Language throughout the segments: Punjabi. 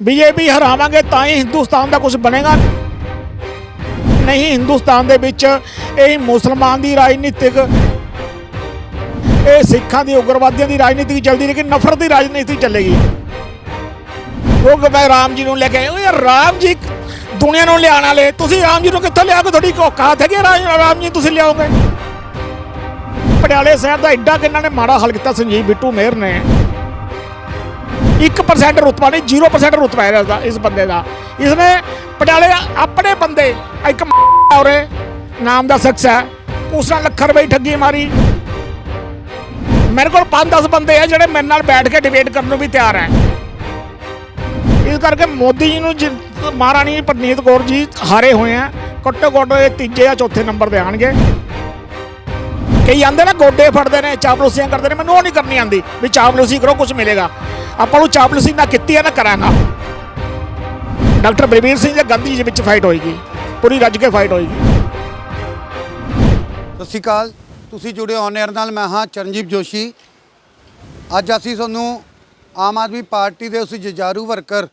ਬੀਜੇਪੀ ਹਰਾਵਾਂਗੇ ਤਾਂ ਹੀ ਹਿੰਦੁਸਤਾਨ ਦਾ ਕੁਝ ਬਣੇਗਾ। ਨਹੀਂ, ਹਿੰਦੁਸਤਾਨ ਦੇ ਵਿੱਚ ਇਹ ਮੁਸਲਮਾਨ ਦੀ ਰਾਜਨੀਤਿਕ, ਇਹ ਸਿੱਖਾਂ ਦੀ, ਉਗਰਵਾਦੀਆਂ ਦੀ ਰਾਜਨੀਤੀ ਚੱਲਦੀ ਲੇਕਿਨ ਨਫ਼ਰਤ ਦੀ ਰਾਜਨੀਤੀ ਚੱਲੇਗੀ। ਉਹ ਮੈਂ ਰਾਮ ਜੀ ਨੂੰ ਲੈ ਕੇ ਆਇਆ। ਉਹ ਯਾਰ, ਰਾਮ ਜੀ ਦੁਨੀਆ ਨੂੰ ਲਿਆਉਣ ਵਾਲੇ, ਤੁਸੀਂ ਰਾਮ ਜੀ ਨੂੰ ਕਿੱਥੋਂ ਲਿਆਓਗੇ ਤੁਹਾਡੀ ਔਕਾਤ ਹੈਗੀ ਰਾਮ ਜੀ ਤੁਸੀਂ ਲਿਆਓਗੇ। ਪਟਿਆਲੇ ਸਾਹਿਬ ਦਾ ਐਡਾ ਕਿੰਨਾ ਨੇ ਮਾੜਾ ਹੱਲ ਕੀਤਾ, ਸੰਜੀਵ ਬਿੱਟੂ ਮੇਰ ਨੇ। 1% ਰੁਤਬਾ ਨਹੀਂ 0% ਰੁਤਬਾ ਹੈ ਇਸਦਾ, ਇਸ ਬੰਦੇ ਦਾ। ਇਸਨੇ ਪਟਿਆਲੇ ਆਪਣੇ ਬੰਦੇ ਇੱਕ ਔਰੇ, ਨਾਮ ਦਾ ਸ਼ਖਸ ਹੈ, ਉਸ ਨਾਲ ਲੱਖ ਰੁਪਏ ਠੱਗੀ ਮਾਰੀ। ਮੇਰੇ ਕੋਲ 5-10 ਬੰਦੇ ਆ ਜਿਹੜੇ ਮੇਰੇ ਨਾਲ ਬੈਠ ਕੇ ਡਿਬੇਟ ਕਰਨ ਨੂੰ ਵੀ ਤਿਆਰ ਹੈ। ਇਸ ਕਰਕੇ ਮੋਦੀ ਜੀ ਨੂੰ ਜਿ- ਮਹਾਰਾਣੀ ਪ੍ਰਨੀਤ ਕੌਰ ਜੀ ਹਾਰੇ ਹੋਏ ਆ। ਘੱਟੋ ਘੱਟ ਇਹ ਤੀਜੇ ਜਾਂ ਚੌਥੇ ਨੰਬਰ ਦੇ ਆਣਗੇ ਕਈ ਆਂਦੇ ਨਾ ਗੋਡੇ ਫੜਦੇ ਨੇ, ਚਾਪਲੂਸੀਆਂ ਕਰਦੇ ਨੇ, ਮੈਨੂੰ ਉਹ ਨਹੀਂ ਕਰਨੀ ਆਂਦੀ ਵੀ ਚਾਪਲੂਸੀ ਕਰੋ ਕੁਝ ਮਿਲੇਗਾ। ਆਪਾਂ ਨੂੰ ਚਾਪਲੂਸੀ ਨਾ ਕੀਤੀ ਹੈ ਨਾ ਕਰਾਂਗਾ। ਡਾਕਟਰ ਬਲਬੀਰ ਸਿੰਘ ਦੇ ਗਾਂਧੀ ਜੀ ਵਿੱਚ ਫਾਈਟ ਹੋਏਗੀ। ਪੂਰੀ ਰੱਜ ਕੇ ਫਾਈਟ ਹੋਏਗੀ। ਸਤਿ ਸ਼੍ਰੀ ਅਕਾਲ। ਤੁਸੀਂ ਜੁੜੇ ਹੋ 에ਅਰ ਨਾਲ, ਮੈਂ ਹਾਂ ਚਰਨਜੀਤ ਜੋਸ਼ੀ। ਅੱਜ ਅਸੀਂ ਤੁਹਾਨੂੰ ਆਮ ਆਦਮੀ ਪਾਰਟੀ ਦੇ ਉਸ ਜਜਾਰੂ ਵਰਕਰ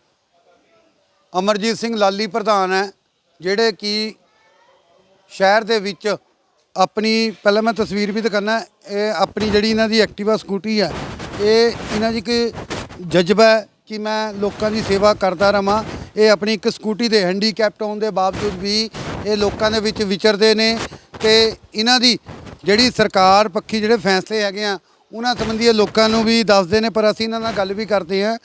ਅਮਰਜੀਤ ਸਿੰਘ ਲਾਲੀ ਪ੍ਰਧਾਨ ਹੈ, ਜਿਹੜੇ ਕਿ ਸ਼ਹਿਰ ਦੇ ਵਿੱਚ ਆਪਣੀ, ਪਹਿਲਾਂ ਮੈਂ ਤਸਵੀਰ ਵੀ ਦਿਖਾਣਾ ਇਹ ਆਪਣੀ ਜਿਹੜੀ ਇਹਨਾਂ ਦੀ ਐਕਟਿਵਾ ਸਕੂਟੀ ਹੈ, ਇਹ ਇਹਨਾਂ ਦੀ ਕਿ ਜਜ਼ਬਾ ਹੈ ਕਿ ਮੈਂ ਲੋਕਾਂ ਦੀ ਸੇਵਾ ਕਰਦਾ ਰਵਾਂ। ਇਹ ਆਪਣੀ ਇੱਕ ਸਕੂਟੀ ਦੇ ਹੈਂਡੀਕੈਪਟ ਹੋਣ ਦੇ ਬਾਵਜੂਦ ਵੀ ਇਹ ਲੋਕਾਂ ਦੇ ਵਿੱਚ ਵਿਚਰਦੇ ਨੇ ਤੇ ਇਹਨਾਂ ਦੀ ਜਿਹੜੀ ਸਰਕਾਰ ਪੱਖੀ ਜਿਹੜੇ ਫੈਸਲੇ ਹੈਗੇ ਆ, ਉਹਨਾਂ ਸੰਬੰਧੀ ਇਹ ਲੋਕਾਂ ਨੂੰ ਵੀ ਦੱਸਦੇ ਨੇ, ਪਰ ਅਸੀਂ ਇਹਨਾਂ ਨਾਲ ਗੱਲ ਵੀ ਕਰਦੇ ਹਾਂ।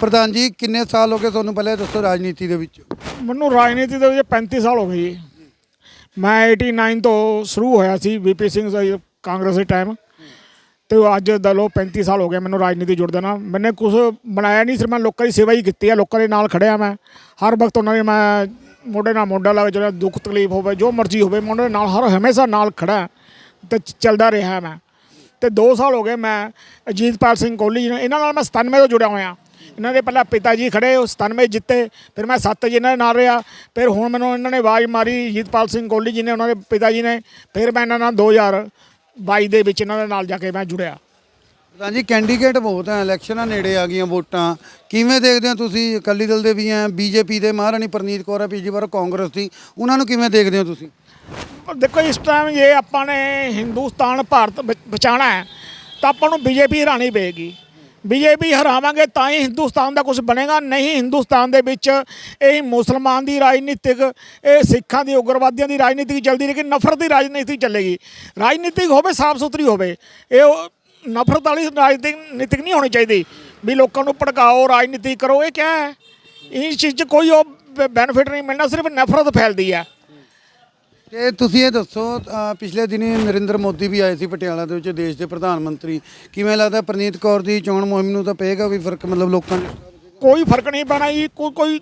ਪ੍ਰਧਾਨ ਜੀ, ਕਿੰਨੇ ਸਾਲ ਹੋ ਗਏ ਤੁਹਾਨੂੰ ਪਹਿਲੇ ਦੱਸੋ ਰਾਜਨੀਤੀ ਦੇ ਵਿੱਚ? ਮੈਨੂੰ ਰਾਜਨੀਤੀ ਦੇ ਵਿੱਚ 35 ਸਾਲ ਹੋ ਗਏ ਜੀ। ਮੈਂ 89 ਤੋਂ ਸ਼ੁਰੂ ਹੋਇਆ ਸੀ ਵੀਪੀ ਸਿੰਘ ਦਾ ਕਾਂਗਰਸ ਦੇ ਟਾਈਮ ਤੇ ਉਹ ਅੱਜ ਦਲੋ ਲੋ 35 ਸਾਲ ਹੋ ਗਏ ਮੈਨੂੰ ਰਾਜਨੀਤੀ ਜੁੜਦੇ ਨਾ ਮੈਨੇ ਕੁਝ ਬਣਾਇਆ ਨਹੀਂ ਸਿਰਫ ਮੈਂ ਲੋਕਾਂ ਦੀ ਸੇਵਾ ਹੀ ਕੀਤੀ ਹੈ ਲੋਕਾਂ ਦੇ ਨਾਲ ਖੜਿਆ ਮੈਂ। ਹਰ ਵਕਤ ਉਹਨਾਂ ਦੇ ਮੈਂ ਮੋਢੇ ਨਾਲ ਮੋਢਾ ਲਾ ਕੇ ਜਿਹੜਾ ਦੁੱਖ ਤਕਲੀਫ ਹੋਵੇ, ਜੋ ਮਰਜ਼ੀ ਹੋਵੇ, ਮੈਂ ਉਹਨਾਂ ਦੇ ਨਾਲ ਹਰ ਹਮੇਸ਼ਾ ਨਾਲ ਖੜਾ ਤੇ ਚੱਲਦਾ ਰਿਹਾ ਮੈਂ। ਤੇ 2 ਸਾਲ ਹੋ ਗਏ ਮੈਂ ਅਜੀਤਪਾਲ ਸਿੰਘ ਕੋਹਲੀ ਜੀ ਨਾਲ, ਇਹਨਾਂ ਨਾਲ ਮੈਂ 97 ਤੋਂ ਜੁੜਿਆ ਹੋਇਆ। ਇਹਨਾਂ ਦੇ ਪਹਿਲਾਂ ਪਿਤਾ ਜੀ ਖੜੇ ਉਹ 97 ਜਿੱਤੇ, ਫਿਰ ਮੈਂ 7 ਜੀ ਇਹਨਾਂ ਦੇ ਨਾਲ ਰਿਹਾ। ਫਿਰ ਹੁਣ ਮੈਨੂੰ ਇਹਨਾਂ ਨੇ ਆਵਾਜ਼ ਮਾਰੀ ਅਜੀਤਪਾਲ ਸਿੰਘ ਕੋਹਲੀ ਜੀ ਨੇ, ਉਹਨਾਂ ਦੇ ਪਿਤਾ ਜੀ ਨੇ, ਫਿਰ ਮੈਂ ਇਹਨਾਂ ਨਾਲ 2022 ਦੇ ਵਿੱਚ ਇਹਨਾਂ ਦੇ ਨਾਲ ਜਾ ਕੇ ਮੈਂ ਜੁੜਿਆ। ਪ੍ਰਧਾਨ ਜੀ ਕੈਂਡੀਡੇਟ ਬਹੁਤ ਹੈ ਇਲੈਕਸ਼ਨਾਂ ਨੇੜੇ ਆ ਗਈਆਂ ਵੋਟਾਂ। ਕਿਵੇਂ ਦੇਖਦੇ ਹੋ ਤੁਸੀਂ? ਅਕਾਲੀ ਦਲ ਦੇ ਵੀ ਹੈ ਬੀਜੇਪੀ ਦੇ ਮਹਾਰਾਣੀ ਪ੍ਰਨੀਤ ਕੌਰ ਹੈ ਪਿਛਲੀ ਵਾਰ ਕਾਂਗਰਸ ਦੀ। ਉਹਨਾਂ ਨੂੰ ਕਿਵੇਂ ਦੇਖਦੇ ਹੋ ਤੁਸੀਂ? ਦੇਖੋ ਇਸ ਟਾਈਮ ਜੇ ਆਪਾਂ ਨੇ ਹਿੰਦੁਸਤਾਨ ਭਾਰਤ ਬ- ਬਚਾਉਣਾ ਹੈ ਤਾਂ ਆਪਾਂ ਨੂੰ ਬੀਜੇਪੀ ਹਰਾਣੀ ਪਏਗੀ। ਬੀਜੇਪੀ ਹਰਾਵਾਂਗੇ ਤਾਂ ਹੀ ਹਿੰਦੁਸਤਾਨ ਦਾ ਕੁਝ ਬਣੇਗਾ, ਨਹੀਂ ਹਿੰਦੁਸਤਾਨ ਦੇ ਵਿੱਚ ਇਹ ਮੁਸਲਮਾਨ ਦੀ ਰਾਜਨੀਤਿਕ, ਇਹ ਸਿੱਖਾਂ ਦੀ, ਉਗਰਵਾਦੀਆਂ ਦੀ ਰਾਜਨੀਤੀ ਚੱਲਦੀ ਲੇਕਿਨ ਨਫ਼ਰਤ ਦੀ ਰਾਜਨੀਤੀ ਚੱਲੇਗੀ। ਰਾਜਨੀਤਿਕ ਹੋਵੇ ਸਾਫ਼ ਸੁਥਰੀ ਹੋਵੇ, ਇਹ ਉਹ ਨਫ਼ਰਤ ਵਾਲੀ ਰਾਜਨੀਤਿਕ ਨੀਤਿਕ ਨਹੀਂ ਹੋਣੀ ਚਾਹੀਦੀ ਵੀ ਲੋਕਾਂ ਨੂੰ ਭੜਕਾਓ, ਰਾਜਨੀਤੀ ਕਰੋ, ਇਹ ਕਿਆ ਹੈ? ਇਸ ਚੀਜ਼ 'ਚ ਕੋਈ ਉਹ ਬੈਨੀਫਿਟ ਨਹੀਂ ਮਿਲਣਾ, ਸਿਰਫ ਨਫ਼ਰਤ ਫੈਲਦੀ ਹੈ। ਤੇ ਤੁਸੀਂ ਇਹ ਦੱਸੋ ਅ, ਪਿਛਲੇ ਦਿਨੀ ਨਰਿੰਦਰ ਮੋਦੀ ਵੀ ਆਏ ਸੀ ਪਟਿਆਲਾ ਦੇ ਵਿੱਚ ਦੇਸ਼ ਦੇ ਪ੍ਰਧਾਨ ਮੰਤਰੀ। ਕਿਵੇਂ ਲੱਗਦਾ ਪ੍ਰਨੀਤ ਕੌਰ ਦੀ ਚੋਣ ਮੁਹਿੰਮ ਨੂੰ ਤਾਂ ਪਏਗਾ ਵੀ ਫ਼ਰਕ ਮਤਲਬ ਲੋਕਾਂ ਨੇ ਕੋਈ ਫ਼ਰਕ ਨਹੀਂ ਪੈਣਾ ਜੀ ਕੋਈ ਕੋਈ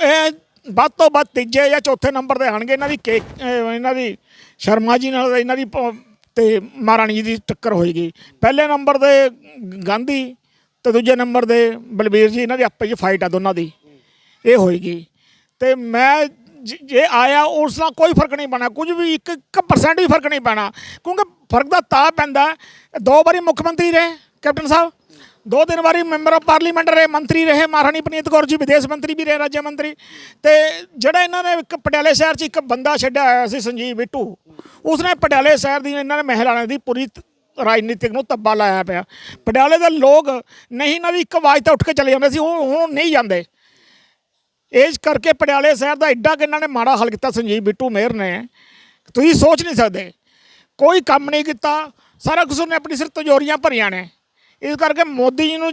ਇਹ ਵੱਧ ਤੋਂ ਵੱਧ ਤੀਜੇ ਜਾਂ ਚੌਥੇ ਨੰਬਰ ਤੇ ਆਣਗੇ ਇਹਨਾਂ ਦੀ ਕੇ ਇਹ ਇਹਨਾਂ ਦੀ ਸ਼ਰਮਾ ਜੀ ਨਾਲ ਇਹਨਾਂ ਦੀ ਪ- ਤੇ ਮਹਾਰਾਣੀ ਜੀ ਦੀ ਟੱਕਰ ਹੋਏਗੀ। ਪਹਿਲੇ ਨੰਬਰ ਤੇ ਗਾਂਧੀ ਤੇ ਦੂਜੇ ਨੰਬਰ ਤੇ ਬਲਬੀਰ ਜੀ ਇਹਨਾਂ ਦੀ ਆਪੇ ਜੀ ਫਾਈਟ ਆ ਦੋਨਾਂ ਦੀ। ਇਹ ਹੋਏਗੀ। ਤੇ ਮੈਂ ਜ- ਜੇ ਆਇਆ ਉਸ ਨਾਲ ਕੋਈ ਫ਼ਰਕ ਨਹੀਂ ਪੈਣਾ, ਕੁਝ ਵੀ 1% ਵੀ ਫ਼ਰਕ ਨਹੀਂ ਪੈਣਾ, ਕਿਉਂਕਿ ਫ਼ਰਕ ਦਾ ਤਾਂ ਪੈਂਦਾ। ਦੋ ਵਾਰੀ ਮੁੱਖ ਮੰਤਰੀ ਰਹੇ, ਕੈਪਟਨ ਸਾਹਿਬ। ਦੋ ਤਿੰਨ ਵਾਰੀ ਮੈਂਬਰ ਆਫ ਪਾਰਲੀਮੈਂਟ ਰਹੇ, ਮੰਤਰੀ ਰਹੇ, ਮਹਾਰਾਣੀ ਪਨੀਤ ਕੌਰ ਜੀ, ਵਿਦੇਸ਼ ਮੰਤਰੀ ਵੀ ਰਹੇ, ਰਾਜ ਮੰਤਰੀ। ਤੇ ਜਿਹੜਾ ਇਹਨਾਂ ਨੇ ਇੱਕ ਪਟਿਆਲੇ ਸ਼ਹਿਰ 'ਚ ਇੱਕ ਬੰਦਾ ਛੱਡਿਆ ਹੋਇਆ ਸੀ, ਸੰਜੀਵ ਬਿੱਟੂ, ਉਸਨੇ ਪਟਿਆਲੇ ਸ਼ਹਿਰ ਦੀ, ਇਹਨਾਂ ਨੇ ਮਹਿਲਾਵਾਂ ਦੀ ਪੂਰੀ ਰਾਜਨੀਤਿਕ ਨੂੰ ਤੱਬਾ ਲਾਇਆ ਪਿਆ। ਪਟਿਆਲੇ ਦੇ ਲੋਕ ਨਹੀਂ ਨਾ ਵੀ ਇੱਕ ਆਵਾਜ਼ ਤੇ ਉੱਠ ਕੇ ਚਲੇ ਜਾਂਦੇ ਸੀ ਹੁਣ ਹੁਣ ਨਹੀਂ ਜਾਂਦੇ। ਇਸ ਕਰਕੇ ਪਟਿਆਲੇ ਸ਼ਹਿਰ ਦਾ ਐਡਾ ਕਿ ਇਹਨਾਂ ਨੇ ਮਾੜਾ ਹੱਲ ਕੀਤਾ ਸੰਜੀਵ ਬਿੱਟੂ ਮੇਰ ਨੇ। ਤੁਸੀਂ ਸੋਚ ਨਹੀਂ ਸਕਦੇ। ਕੋਈ ਕੰਮ ਨਹੀਂ ਕੀਤਾ ਸਾਰਾ ਕੁਝ ਉਹਨੇ ਆਪਣੀ ਸਿਰ ਤਜੋਰੀਆਂ ਭਰੀਆਂ ਨੇ। ਇਸ ਕਰਕੇ ਮੋਦੀ ਜੀ ਨੂੰ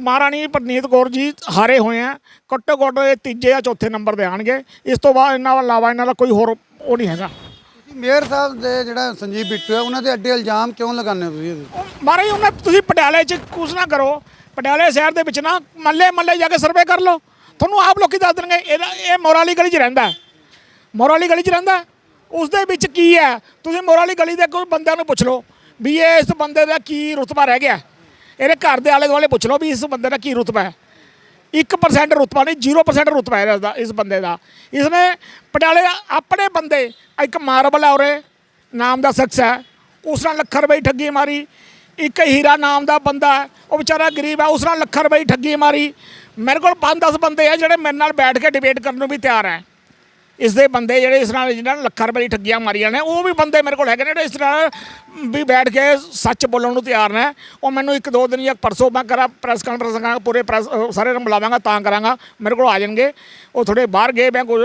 ਮਹਾਰਾਣੀ ਪ੍ਰਨੀਤ ਕੌਰ ਜੀ ਹਾਰੇ ਹੋਏ ਆ। ਘੱਟੋ ਘੱਟ ਇਹ ਤੀਜੇ ਜਾਂ ਚੌਥੇ ਨੰਬਰ ਤੇ ਆਣਗੇ ਇਸ ਤੋਂ ਬਾਅਦ ਇਹਨਾਂ ਇਲਾਵਾ ਇਹਨਾਂ ਦਾ ਕੋਈ ਹੋਰ ਉਹ ਨਹੀਂ ਹੈਗਾ। ਮੇਅਰ ਸਾਹਿਬ ਦੇ ਜਿਹੜਾ ਸੰਜੀਵ ਬਿੱਟੂ ਹੈ ਉਹਨਾਂ ਦੇ ਅੱਡੇ ਇਲਜ਼ਾਮ ਕਿਉਂ ਲਗਾਉਂਦੇ ਹੋ ਤੁਸੀਂ ਮਹਾਰਾਜ ਉਹਨਾਂ ਤੁਸੀਂ ਪਟਿਆਲੇ 'ਚ ਕੁਝ ਨਾ ਕਰੋ। ਪਟਿਆਲੇ ਸ਼ਹਿਰ ਦੇ ਵਿੱਚ ਨਾ ਮੱਲੇ ਮੱਲੇ ਜਾ ਕੇ ਸਰਵੇ ਕਰ ਲਓ। ਤੁਹਾਨੂੰ ਆਪ ਲੋਕੀ ਦੱਸ ਦੇਣਗੇ, ਇਹਦਾ ਇਹ ਮੋਰਾਲੀ ਗਲੀ 'ਚ ਰਹਿੰਦਾ ਮੋਰਾਲੀ ਗਲੀ 'ਚ ਰਹਿੰਦਾ ਹੈ। ਉਸ ਦੇ ਵਿੱਚ ਕੀ ਹੈ? ਤੁਸੀਂ ਮੋਰਾਲੀ ਗਲੀ ਦੇ ਕੋਈ ਬੰਦਿਆਂ ਨੂੰ ਪੁੱਛ ਲਓ ਵੀ ਇਹ ਇਸ ਬੰਦੇ ਦਾ ਕੀ ਰੁਤਬਾ ਰਹਿ ਗਿਆ। ਇਹਦੇ ਘਰ ਦੇ ਆਲੇ ਦੁਆਲੇ ਪੁੱਛ ਲਓ ਵੀ ਇਸ ਬੰਦੇ ਦਾ ਕੀ ਰੁਤਬਾ ਹੈ। 1% ਰੁਤਬਾ ਨਹੀਂ 0% ਰੁਤਬਾ ਹੈ ਇਸਦਾ ਇਸ ਬੰਦੇ ਦਾ। ਇਸਨੇ ਪਟਿਆਲੇ ਆਪਣੇ ਬੰਦੇ, ਇੱਕ ਮਾਰਬਲ ਹੈ ਔਰੇ ਨਾਮ ਦਾ ਸ਼ਖਸ ਹੈ। ਉਸ ਨਾਲ ਲੱਖ ਰੁਪਏ ਠੱਗੀ ਮਾਰੀ। ਇੱਕ ਹੀਰਾ ਨਾਮ ਦਾ ਬੰਦਾ ਹੈ। ਉਹ ਵਿਚਾਰਾ ਗਰੀਬ ਹੈ, ਉਸ ਨਾਲ ਲੱਖ ਰੁਪਏ ਠੱਗੀ ਮਾਰੀ। ਮੇਰੇ ਕੋਲ 5-10 ਬੰਦੇ ਆ ਜਿਹੜੇ ਮੇਰੇ ਨਾਲ ਬੈਠ ਕੇ ਡਿਬੇਟ ਕਰਨ ਨੂੰ ਵੀ ਤਿਆਰ ਹੈ ਇਸ ਦੇ ਬੰਦੇ ਜਿਹੜੇ ਇਸ ਨਾਲ ਜਿਹਨਾਂ ਲੱਖਾਂ ਰੁਪਏ ਦੀ ਠੱਗੀਆਂ ਮਾਰੀਆਂ ਨੇ, ਉਹ ਵੀ ਬੰਦੇ ਮੇਰੇ ਕੋਲ ਹੈਗੇ ਨੇ ਜਿਹੜੇ ਇਸ ਨਾਲ ਵੀ ਬੈਠ ਕੇ ਸੱਚ ਬੋਲਣ ਨੂੰ ਤਿਆਰ ਨੇ। ਉਹ ਮੈਨੂੰ ਇੱਕ, ਦੋ ਦਿਨ ਜਾਂ ਪਰਸੋਂ ਮੈਂ ਕਰਾਂ ਪ੍ਰੈਸ ਕਾਨਫਰੰਸ ਕਰਾਂਗਾ ਪੂਰੇ ਪ੍ਰੈਸ ਸਾਰੇ ਨੂੰ ਬੁਲਾਵਾਂਗਾ, ਤਾਂ ਕਰਾਂਗਾ, ਮੇਰੇ ਕੋਲ ਆ ਜਾਣਗੇ। ਉਹ ਥੋੜੇ ਬਾਹਰ ਗਏ, ਮੈਂ ਕੁਝ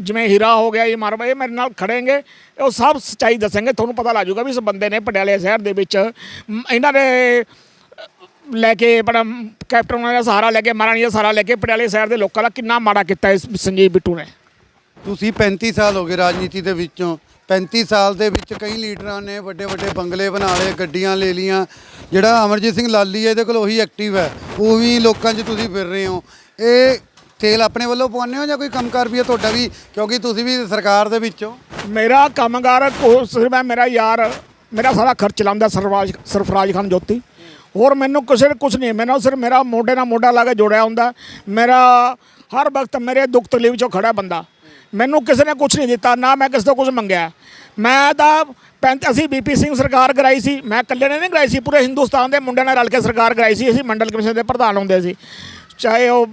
ਜਿਵੇਂ ਹੀਰਾ ਹੋ ਗਿਆ, ਇਹ ਮਾਰਵਾ ਇਹ ਮੇਰੇ ਨਾਲ ਖੜੇਂਗੇ ਉਹ ਸਭ ਸੱਚਾਈ ਦੱਸਣਗੇ, ਤੁਹਾਨੂੰ ਪਤਾ ਲੱਗ ਜਾਊਗਾ ਵੀ ਇਸ ਬੰਦੇ ਨੇ ਪਟਿਆਲੇ ਸ਼ਹਿਰ ਦੇ ਵਿੱਚ ਇਹਨਾਂ ਨੇ ਲੈ ਕੇ ਆਪਣਾ ਕੈਪਟਨ ਉਹਨਾਂ ਦਾ ਸਹਾਰਾ ਲੈ ਕੇ ਮਹਾਰਾਣੀ ਦਾ ਸਹਾਰਾ ਲੈ ਕੇ ਪਟਿਆਲੇ ਸ਼ਹਿਰ ਦੇ ਲੋਕਾਂ ਦਾ ਕਿੰਨਾ ਮਾੜਾ ਕੀਤਾ ਇਸ ਸੰਜੀਵ ਬਿੱਟੂ ਨੇ। ਤੁਸੀਂ 35 ਸਾਲ ਹੋ ਗਏ ਰਾਜਨੀਤੀ ਦੇ ਵਿੱਚੋਂ। 35 ਸਾਲ ਦੇ ਵਿੱਚ ਕਈ ਲੀਡਰਾਂ ਨੇ ਵੱਡੇ ਵੱਡੇ ਬੰਗਲੇ ਬਣਾ ਲਏ ਗੱਡੀਆਂ ਲੈ ਲੀਆਂ ਜਿਹੜਾ ਅਮਰਜੀਤ ਸਿੰਘ ਲਾਲੀ ਹੈ ਇਹਦੇ ਕੋਲ ਉਹੀ ਐਕਟਿਵ ਹੈ। ਉਹ ਵੀ ਲੋਕਾਂ 'ਚ ਤੁਸੀਂ ਫਿਰ ਰਹੇ ਹੋ। ਇਹ ਤੇਲ ਆਪਣੇ ਵੱਲੋਂ ਪਵਾਉਂਦੇ ਹੋ ਜਾਂ ਕੋਈ ਕੰਮਕਾਰ ਵੀ ਹੈ ਤੁਹਾਡਾ ਵੀ? ਕਿਉਂਕਿ ਤੁਸੀਂ ਵੀ ਸਰਕਾਰ ਦੇ ਵਿੱਚੋਂ। ਮੇਰਾ ਕੰਮਕਾਰ ਕੋ ਸਿਰਫ ਹੈ ਮੇਰਾ ਯਾਰ ਮੇਰਾ ਸਾਰਾ ਖਰਚ ਚਲਾਉਂਦਾ ਸਰਫਰਾਜ ਸਰਫਰਾਜ ਖਾਨ ਜੋਤੀ। ਹੋਰ ਮੈਨੂੰ ਕਿਸੇ ਨੇ ਕੁਝ ਨਹੀਂ, ਮੈਨੂੰ ਸਿਰਫ ਮੇਰਾ ਮੋਢੇ ਨਾਲ ਮੋਢਾ ਲਾ ਕੇ ਜੋੜਿਆ ਹੁੰਦਾ। ਮੇਰਾ ਹਰ ਵਕਤ ਮੇਰੇ ਦੁੱਖ ਤਕਲੀਫ 'ਚੋਂ ਖੜਾ ਬੰਦਾ। ਮੈਨੂੰ ਕਿਸੇ ਨੇ ਕੁਝ ਨਹੀਂ ਦਿੱਤਾ, ਨਾ ਮੈਂ ਕਿਸੇ ਤੋਂ ਕੁਝ ਮੰਗਿਆ। ਮੈਂ ਤਾਂ ਪੈਂਤ, ਅਸੀਂ ਬੀਪੀ ਸਿੰਘ ਸਰਕਾਰ ਕਰਾਈ ਸੀ, ਮੈਂ ਇਕੱਲੇ ਨੇ ਨਹੀਂ ਕਰਾਈ ਸੀ, ਪੂਰੇ ਹਿੰਦੁਸਤਾਨ ਦੇ ਮੁੰਡਿਆਂ ਨਾਲ ਰਲ ਕੇ ਸਰਕਾਰ ਕਰਾਈ ਸੀ, ਅਸੀਂ ਮੰਡਲ ਕਮਿਸ਼ਨ ਦੇ ਪ੍ਰਧਾਨ ਹੁੰਦੇ ਸੀ। ਚਾਹੇ ਉਹ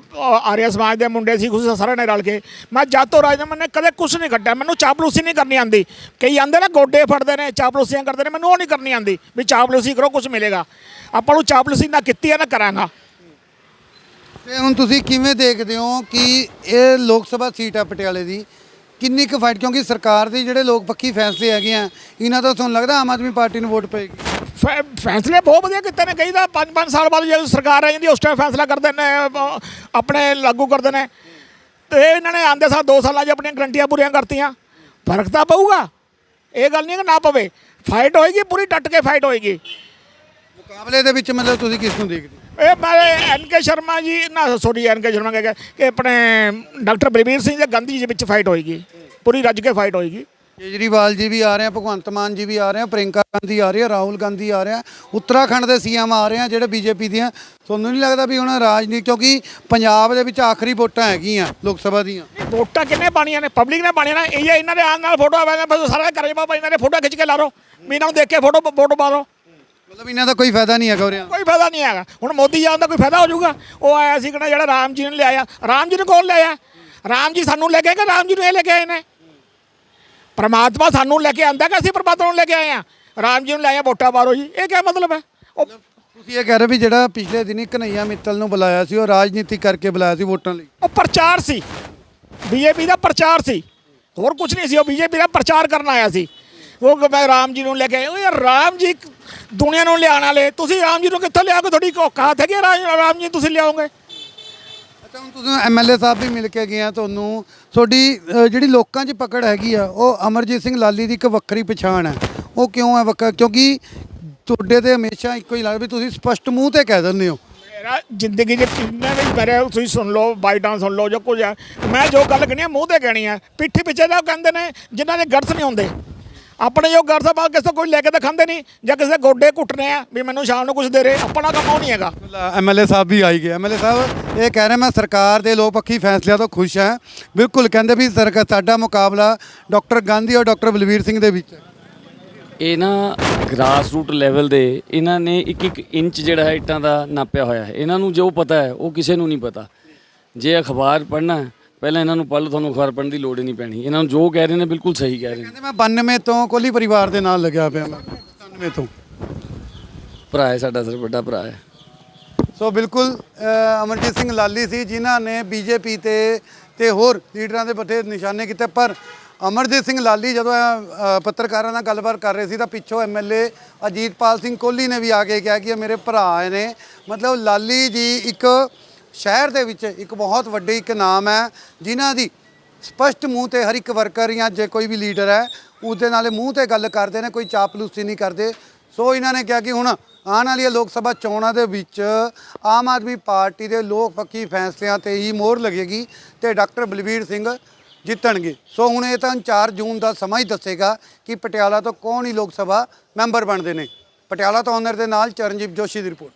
ਆਰੀਆ ਸਮਾਜ ਦੇ ਮੁੰਡੇ ਸੀ ਕੁਝ ਸਾਰਿਆਂ ਨੇ ਰਲ ਕੇ। ਮੈਂ ਜਾਤੋ ਰਾਜ ਨੇ ਕਦੇ ਕੁਝ ਨਹੀਂ ਕੱਢਿਆ ਮੈਨੂੰ ਚਾਪਲੂਸੀ ਨਹੀਂ ਕਰਨੀ ਆਂਦੀ ਕਈ ਆਂਦੇ ਨਾ ਗੋਡੇ ਫੜਦੇ ਨੇ, ਚਾਪਲੂਸੀਆਂ ਕਰਦੇ ਨੇ, ਮੈਨੂੰ ਉਹ ਨਹੀਂ ਕਰਨੀ ਆਂਦੀ ਵੀ ਚਾਪਲੂਸੀ ਕਰੋ ਕੁਝ ਮਿਲੇਗਾ। ਆਪਾਂ ਨੂੰ ਚਾਪਲੂਸੀ ਨਾ ਕੀਤੀ ਹੈ ਨਾ ਕਰਾਂਗਾ। ਤੇ ਹੁਣ ਤੁਸੀਂ ਕਿਵੇਂ ਦੇਖਦੇ ਹੋ ਕਿ ਇਹ ਲੋਕ ਸਭਾ ਸੀਟ ਹੈ ਪਟਿਆਲੇ ਦੀ? ਕਿੰਨੀ ਕੁ ਫਾਈਟ ਕਿਉਂਕਿ ਸਰਕਾਰ ਦੇ ਜਿਹੜੇ ਲੋਕ ਪੱਖੀ ਫੈਸਲੇ ਹੈਗੇ ਆ ਇਹਨਾਂ ਤੋਂ ਤੁਹਾਨੂੰ ਲੱਗਦਾ ਆਮ ਆਦਮੀ ਪਾਰਟੀ ਨੂੰ ਵੋਟ ਪਏਗੀ? ਫੈ- ਫੈਸਲੇ ਬਹੁਤ ਵਧੀਆ ਕੀਤੇ ਨੇ ਕਈ ਤਾਂ 5-5 ਸਾਲ ਬਾਅਦ ਜਦੋਂ ਸਰਕਾਰ ਆ ਜਾਂਦੀ ਉਸ ਟਾਈਮ ਫੈਸਲਾ ਕਰਦੇ ਨੇ ਆਪਣੇ ਲਾਗੂ ਕਰਦੇ ਨੇ। ਤੇ ਇਹਨਾਂ ਨੇ ਆਂਦੇ ਸਾਲ 2 ਸਾਲਾਂ 'ਚ ਆਪਣੀਆਂ ਗਰੰਟੀਆਂ ਪੂਰੀਆਂ ਕਰਤੀਆਂ। ਫ਼ਰਕ ਤਾਂ ਪਊਗਾ। ਇਹ ਗੱਲ ਨਹੀਂ ਕਿ ਨਾ ਪਵੇ। ਫਾਈਟ ਹੋਏਗੀ ਪੂਰੀ ਡਟ ਕੇ ਫਾਈਟ ਹੋਏਗੀ। ਮੁਕਾਬਲੇ ਦੇ ਵਿੱਚ ਮਤਲਬ ਤੁਸੀਂ ਕਿਸ ਨੂੰ ਦੇਖਦੇ ਹੋ? ਇਹ ਮੇਰੇ ਐਨ ਕੇ ਸ਼ਰਮਾ ਜੀ ਨਾ ਸੋਰੀ ਐਨ ਕੇ ਸ਼ਰਮਾ ਕਹਿ ਗਿਆ ਕਿ ਆਪਣੇ ਡਾਕਟਰ ਬਲਬੀਰ ਸਿੰਘ ਦੇ ਗਾਂਧੀ ਜੀ ਦੇ ਵਿੱਚ ਫਾਈਟ ਹੋਏਗੀ। ਪੂਰੀ ਰੱਜ ਕੇ ਫਾਈਟ ਹੋਏਗੀ। ਕੇਜਰੀਵਾਲ ਜੀ ਵੀ ਆ ਰਹੇ ਆ ਭਗਵੰਤ ਮਾਨ ਜੀ ਵੀ ਆ ਰਹੇ ਆ ਪ੍ਰਿੰਕਾ ਗਾਂਧੀ ਆ ਰਹੀ ਆ ਰਾਹੁਲ ਗਾਂਧੀ ਆ ਰਿਹਾ ਉੱਤਰਾਖੰਡ ਦੇ ਸੀਐਮ ਆ ਰਹੇ ਆ ਜਿਹੜੇ ਬੀਜੇਪੀ ਦੀਆਂ। ਤੁਹਾਨੂੰ ਨਹੀਂ ਲੱਗਦਾ ਵੀ ਹੁਣ ਰਾਜਨੀਤੀ ਕਿਉਂਕਿ ਪੰਜਾਬ ਦੇ ਵਿੱਚ ਆਖਰੀ ਵੋਟਾਂ ਹੈਗੀਆਂ ਲੋਕ ਸਭਾ ਦੀਆਂ। ਵੋਟਾਂ ਕਿੰਨੇ ਪਾਣੀਆਂ ਨੇ? ਪਬਲਿਕ ਨੇ ਪਾਣੀਆਂ ਨੇ? ਇਹ ਇਹਨਾਂ ਦੇ ਆਉਣ ਨਾਲ ਫੋਟੋ ਆਵੇ ਬਸ ਸਾਰਾ ਕਰੇ ਬਾਬਾ ਇਹਨਾਂ ਦੇ ਫੋਟੋ ਖਿੱਚ ਕੇ ਲਾ ਲਓ। ਵੀ ਇਹਨਾਂ ਨੂੰ ਦੇਖ ਕੇ ਫੋਟੋ ਫੋਟੋ ਪਾ ਲਓ। ਮਤਲਬ ਇਹਨਾਂ ਦਾ ਕੋਈ ਫਾਇਦਾ ਨਹੀਂ ਹੈਗਾ ਉਰਿਆਂ ਕੋਈ ਫਾਇਦਾ ਨਹੀਂ ਹੈਗਾ। ਹੁਣ ਮੋਦੀ ਜਾਣ ਦਾ ਕੋਈ ਫਾਇਦਾ ਹੋ ਜਾਊਗਾ? ਉਹ ਆਇਆ ਸੀ ਕਿਹੜਾ ਜਿਹੜਾ ਰਾਮ ਜੀ ਨੇ ਲਿਆਇਆ। ਰਾਮ ਜੀ ਨੂੰ ਕੌਣ ਲਿਆਇਆ? ਰਾਮ ਜੀ ਸਾਨੂੰ ਲੈ ਕੇ ਕਿ ਰਾਮ ਜੀ ਨੂੰ ਇਹ ਲੈ ਕੇ ਆਏ ਨੇ? ਪਰਮਾਤਮਾ ਸਾਨੂੰ ਲੈ ਕੇ ਆਂਦਾ ਕਿ ਅਸੀਂ ਪਰਮਾਤਮਾ ਨੂੰ ਲੈ ਕੇ ਆਏ ਆ? ਰਾਮ ਜੀ ਨੂੰ ਲਿਆਇਆ ਵੋਟਾਂ ਮਾਰੋ ਜੀ। ਇਹ ਕੀ ਮਤਲਬ ਹੈ? ਉਹ ਤੁਸੀਂ ਇਹ ਕਹਿ ਰਹੇ ਵੀ ਜਿਹੜਾ ਪਿਛਲੇ ਦਿਨੀ ਕਨਈਆ ਮਿੱਤਲ ਨੂੰ ਬੁਲਾਇਆ ਸੀ ਉਹ ਰਾਜਨੀਤੀ ਕਰਕੇ ਬੁਲਾਇਆ ਸੀ ਵੋਟਾਂ ਲਈ। ਉਹ ਪ੍ਰਚਾਰ ਸੀ। ਬੀਜੇਪੀ ਦਾ ਪ੍ਰਚਾਰ ਸੀ। ਹੋਰ ਕੁਝ ਨਹੀਂ ਸੀ। ਉਹ ਬੀਜੇਪੀ ਦਾ ਪ੍ਰਚਾਰ ਕਰਨ ਆਇਆ ਸੀ। ਉਹ ਕਿ ਮੈਂ ਰਾਮ ਜੀ ਨੂੰ ਲੈ ਕੇ ਯਾਰ ਰਾਮ ਜੀ ਦੁਨੀਆ ਨੂੰ ਲਿਆਉਣ ਵਾਲੇ ਤੁਸੀਂ ਰਾਮ ਜੀ ਨੂੰ ਕਿੱਥੋਂ ਲਿਆਓਗੇ ਤੁਹਾਡੀ ਔਕਾਤ ਹੈਗੀ ਰਾਮ ਜੀ ਤੁਸੀਂ ਲਿਆਓਗੇ? ਅੱਛਾ ਹੁਣ ਤੁਸੀਂ ਐਮਐਲਏ ਸਾਹਿਬ ਵੀ ਮਿਲ ਕੇ ਗਏ ਆ ਤੁਹਾਨੂੰ। ਤੁਹਾਡੀ ਜਿਹੜੀ ਲੋਕਾਂ 'ਚ ਪਕੜ ਹੈਗੀ ਆ ਉਹ ਅਮਰਜੀਤ ਸਿੰਘ ਲਾਲੀ ਦੀ ਇੱਕ ਵੱਖਰੀ ਪਛਾਣ ਹੈ। ਉਹ ਕਿਉਂ ਹੈ ਵੱਖਰਾ ਕਿਉਂਕਿ ਤੁਹਾਡੇ ਤੇ ਹਮੇਸ਼ਾ ਇੱਕੋ ਹੀ ਲੱਗਦਾ ਵੀ ਤੁਸੀਂ ਸਪਸ਼ਟ ਮੂੰਹ ਤੇ ਕਹਿ ਦਿੰਦੇ ਹੋ। ਮੇਰਾ ਜ਼ਿੰਦਗੀ ਦੇ ਕਿੰਨੇ ਵੀ ਮੇਰੇ ਤੁਸੀਂ ਸੁਣ ਲਓ ਬਾਈ ਟਾਂ ਸੁਣ ਲਓ ਜੋ ਕੁਝ ਹੈ। ਮੈਂ ਜੋ ਗੱਲ ਕਹਿਣੀ ਆ ਮੂੰਹ ਤੇ ਕਹਿਣੀ ਆ। ਪਿੱਠੀ ਪਿੱਛੇ ਦਾ ਕਹਿੰਦੇ ਨੇ ਜਿਨ੍ਹਾਂ ਦੇ ਗਰਸ ਨਹੀਂ ਹੁੰਦੇ। ਆਪਣੇ ਜੋ ਗਰਸ ਆ ਕਿਸੇ ਤੋਂ ਕੋਈ ਲੈ ਕੇ ਦਿਖਾਉਂਦੇ ਨਹੀਂ। ਜਾਂ ਕਿਸੇ ਗੋਡੇ ਘੁੱਟਨੇ ਆ ਵੀ ਮੈਨੂੰ ਸ਼ਾਮ ਨੂੰ ਕੁਝ ਦੇ ਰਹੇ ਆਪਣਾ ਕੰਮ ਉਹ ਨਹੀਂ ਹੈਗਾ। ਐਮਐਲਏ ਸਾਹਿਬ ਵੀ ਆਈ ਗਏ। ਐਮਐਲਏ ਸਾਹਿਬ ਇਹ ਕਹਿ ਰਹੇ ਮੈਂ ਸਰਕਾਰ ਦੇ ਲੋਕ ਪੱਖੀ ਫੈਸਲਿਆਂ ਤੋਂ ਖੁਸ਼ ਹਾਂ। ਬਿਲਕੁਲ ਕਹਿੰਦੇ ਵੀ ਸਰਕਾਰ ਸਾਡਾ ਮੁਕਾਬਲਾ ਡਾਕਟਰ ਗਾਂਧੀ ਔਰ ਡਾਕਟਰ ਬਲਵੀਰ ਸਿੰਘ ਦੇ ਵਿੱਚ ਇਹ ਨਾ ਗ੍ਰਾਸ ਰੂਟ ਲੈਵਲ ਦੇ ਇਹਨਾਂ ਨੇ ਇੱਕ ਇੱਕ ਇੰਚ ਜਿਹੜਾ ਹੈ ਇੱਟਾਂ ਦਾ ਨਾਪਿਆ ਹੋਇਆ ਹੈ। ਇਹਨਾਂ ਨੂੰ ਜੋ ਪਤਾ ਹੈ ਉਹ ਕਿਸੇ ਨੂੰ ਨਹੀਂ ਪਤਾ। ਜੇ ਅਖਬਾਰ ਪੜ੍ਹਨਾ ਹੈ ਪਹਿਲਾਂ ਇਹਨਾਂ ਨੂੰ ਲਓ ਤੁਹਾਨੂੰ ਅਖਬਾਰ ਪੜ੍ਹਨ ਦੀ ਲੋੜ ਹੀ ਨਹੀਂ ਪੈਣੀ। ਇਹਨਾਂ ਨੂੰ ਜੋ ਕਹਿ ਰਹੇ ਨੇ ਬਿਲਕੁਲ ਸਹੀ ਕਹਿ ਰਹੇ ਨੇ। ਕਹਿੰਦੇ ਮੈਂ 92 ਤੋਂ ਕੋਹਲੀ ਪਰਿਵਾਰ ਦੇ ਨਾਲ ਲੱਗਿਆ ਪਿਆ ਮੈਂ। 97 ਤੋਂ। ਭਰਾ ਹੈ ਸਾਡਾ ਸਰ ਵੱਡਾ ਭਰਾ ਹੈ। ਸੋ ਬਿਲਕੁਲ ਅ, ਅਮਰਜੀਤ ਸਿੰਘ ਲਾਲੀ ਸੀ ਜਿਨ੍ਹਾਂ ਨੇ ਬੀਜੇਪੀ ਤੇ ਤੇ ਹੋਰ ਲੀਡਰਾਂ ਦੇ ਬੱਠੇ ਨਿਸ਼ਾਨੇ ਕੀਤੇ। ਪਰ ਅਮਰਜੀਤ ਸਿੰਘ ਲਾਲੀ ਜਦੋਂ ਅ, ਪੱਤਰਕਾਰਾਂ ਨਾਲ ਗੱਲਬਾਤ ਕਰ ਰਹੇ ਸੀ ਤਾਂ ਪਿੱਛੋਂ ਐਮਐਲਏ ਅਜੀਤਪਾਲ ਸਿੰਘ ਕੋਹਲੀ ਨੇ ਵੀ ਆ ਕੇ ਕਿਹਾ ਕਿ ਇਹ ਮੇਰੇ ਭਰਾ ਨੇ। ਮਤਲਬ ਲਾਲੀ ਜੀ ਇੱਕ ਸ਼ਹਿਰ ਦੇ ਵਿੱਚ ਇੱਕ ਬਹੁਤ ਵੱਡੇ ਇੱਕ ਨਾਮ ਹੈ, ਜਿਨ੍ਹਾਂ ਦੀ ਸਪਸ਼ਟ ਮੂੰਹ ਤੇ ਹਰ ਇੱਕ ਵਰਕਰ ਜਾਂ ਜੇ ਕੋਈ ਵੀ ਲੀਡਰ ਹੈ, ਉਹਦੇ ਨਾਲੇ ਮੂੰਹ ਤੇ ਗੱਲ ਕਰਦੇ ਨੇ, ਕੋਈ ਚਾਪਲੂਸੀ ਨਹੀਂ ਕਰਦੇ। ਸੋ ਇਹਨਾਂ ਨੇ ਕਿਹਾ ਕਿ ਹੁਣ ਆਉਣ ਵਾਲੀਆਂ ਲੋਕ ਸਭਾ ਚੋਣਾਂ ਦੇ ਵਿੱਚ ਆਮ ਆਦਮੀ ਪਾਰਟੀ ਦੇ ਲੋਕ ਪੱਖੀ ਫੈਸਲਿਆਂ ਤੇ ਹੀ ਮੋਹਰ ਲੱਗੇਗੀ ਤੇ ਡਾਕਟਰ ਬਲਵੀਰ ਸਿੰਘ ਜਿੱਤਣਗੇ। ਸੋ ਹੁਣ ਇਹ ਤਾਂ 4 ਜੂਨ ਦਾ ਸਮਾਂ ਹੀ ਦੱਸੇਗਾ ਕਿ ਪਟਿਆਲਾ ਤੋਂ ਕੌਣ ਹੀ ਲੋਕ ਸਭਾ ਮੈਂਬਰ ਬਣਦੇ ਨੇ। ਪਟਿਆਲਾ ਤੋਂ ਓਨਰ ਦੇ ਨਾਲ ਚਰਨਜੀਤ ਜੋਸ਼ੀ ਦੀ ਰਿਪੋਰਟ।